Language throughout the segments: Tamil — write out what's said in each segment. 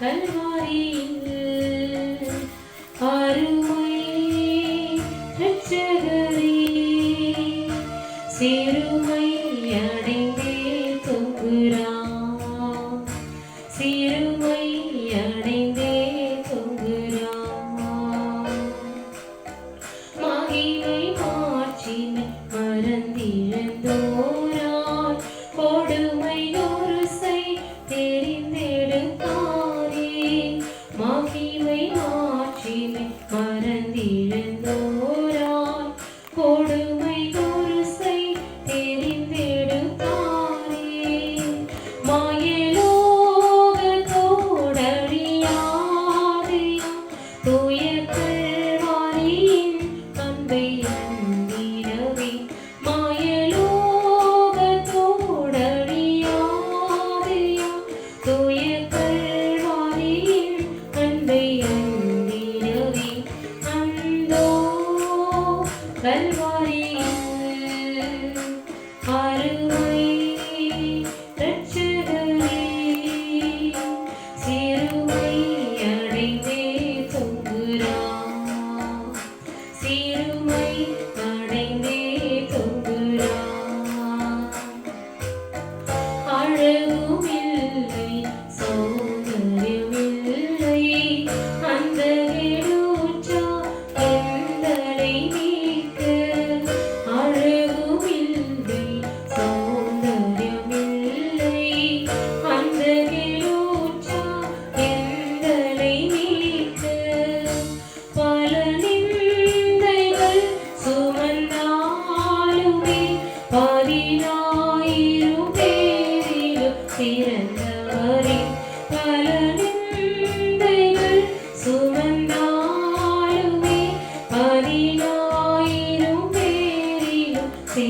கல்வாரியில் அருமை ரட்சகரே சிறுமை in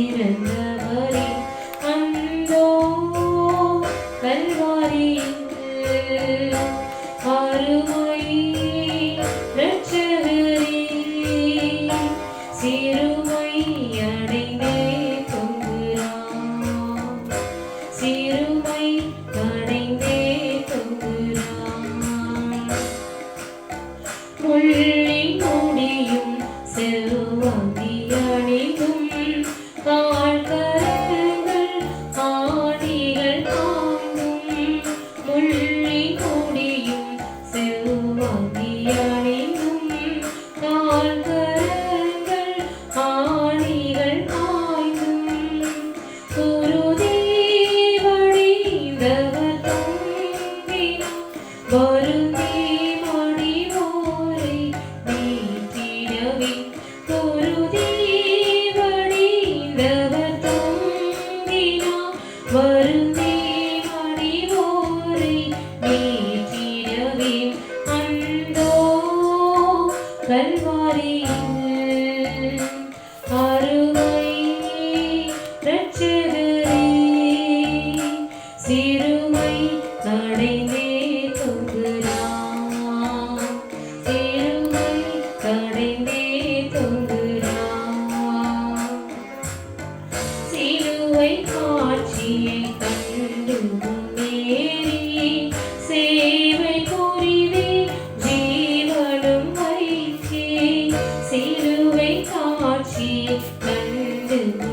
பிறந்தவரே அந்தோ கல்வாரியில் அருமை ரட்சகரே சிறுமை அடைந்தே தொங்குகிறான் சிறுமை Thank you.